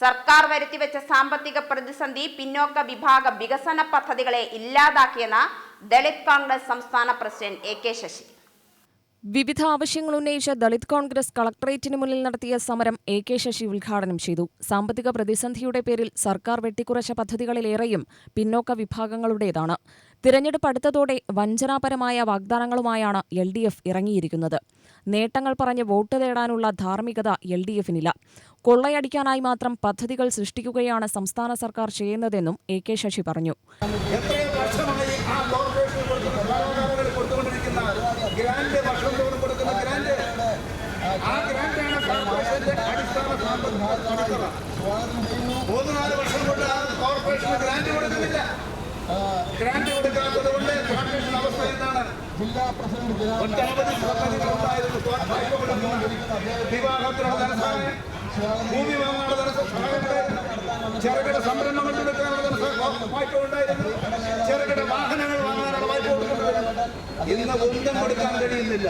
സർക്കാർ വരുത്തിവെച്ച സാമ്പത്തിക പ്രതിസന്ധി പിന്നോക്ക വിഭാഗ വികസന പദ്ധതികളെ ഇല്ലാതാക്കിയെന്ന ദളിത് കോൺഗ്രസ് സംസ്ഥാന പ്രസിഡന്റ് എ കെ ശശി. വിവിധ ആവശ്യങ്ങൾ ഉന്നയിച്ച ദളിത് കോൺഗ്രസ് കളക്ടറേറ്റിന് മുന്നിൽ നടത്തിയ സമരം എ കെ ശശി ഉദ്ഘാടനം ചെയ്തു. സാമ്പത്തിക പ്രതിസന്ധിയുടെ പേരിൽ സർക്കാർ വെട്ടിക്കുറച്ച പദ്ധതികളിലേറെയും പിന്നോക്ക വിഭാഗങ്ങളുടേതാണ്. തിരഞ്ഞെടുപ്പ് അടുത്തതോടെ വഞ്ചനാപരമായ വാഗ്ദാനങ്ങളുമായാണ് എൽ ഡി എഫ് ഇറങ്ങിയിരിക്കുന്നത്. നേട്ടങ്ങൾ പറഞ്ഞ് വോട്ട് തേടാനുള്ള ധാർമ്മികത എൽ ഡി എഫിനില്ല കൊള്ളയടിക്കാനായി മാത്രം പദ്ധതികൾ സൃഷ്ടിക്കുകയാണ് സംസ്ഥാന സർക്കാർ ചെയ്യുന്നതെന്നും എ കെ ശശി പറഞ്ഞു. വർഷമായി ആ വർഷം കൊണ്ട് കോർപ്പറേഷന് ഗ്രാൻഡ് കൊടുക്കുന്നില്ല. കൊടുക്കാത്തത് കൊണ്ട് കോർപ്പറേഷൻ അവസ്ഥ എന്താണ്? ജില്ലാ പ്രസിഡന്റ് വിവാഹത്തിനുള്ള ധനസഹായം ഭൂമി വാങ്ങാനുള്ള ധനസഹായം ചെറുകിട സംരംഭങ്ങൾ ധനസഹായം വായ്പ ഉണ്ടായിരുന്നു. ചെറുകിട വാഹനങ്ങൾ വാങ്ങാനുള്ള വായ്പ ഇന്ന് ഒന്നും കൊടുക്കാൻ കഴിയുന്നില്ല.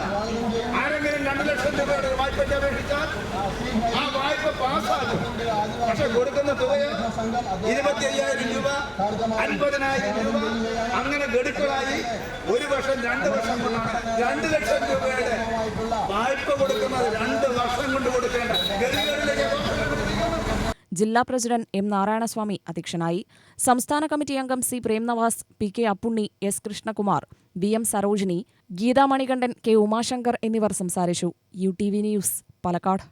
ആരെങ്കിലും രണ്ടു ലക്ഷം രൂപയുടെ വായ്പയ്ക്ക് അപേക്ഷിച്ചാൽ ആ വായ്പ പക്ഷെ കൊടുക്കുന്ന തുകയോ ഇരുപത്തി അയ്യായിരം രൂപ അൻപതിനായിരം രൂപ അങ്ങനെ ഗഡുക്കളായി ഒരു വർഷം രണ്ട് വർഷം കൊണ്ടാണ് രണ്ട് ലക്ഷം രൂപയുടെ വായ്പ കൊടുക്കുന്നത്. രണ്ട് വർഷം കൊണ്ട് കൊടുക്കേണ്ട ജില്ലാ പ്രസിഡന്റ് എം നാരായണസ്വാമി അധ്യക്ഷനായി. സംസ്ഥാന കമ്മിറ്റി അംഗം C Premnavas P K Appunni S Krishnakumar B M Sarojini Geetha Manikandan K Umashankar എന്നിവർ സംസാരിച്ചു. U T V news Palakkad.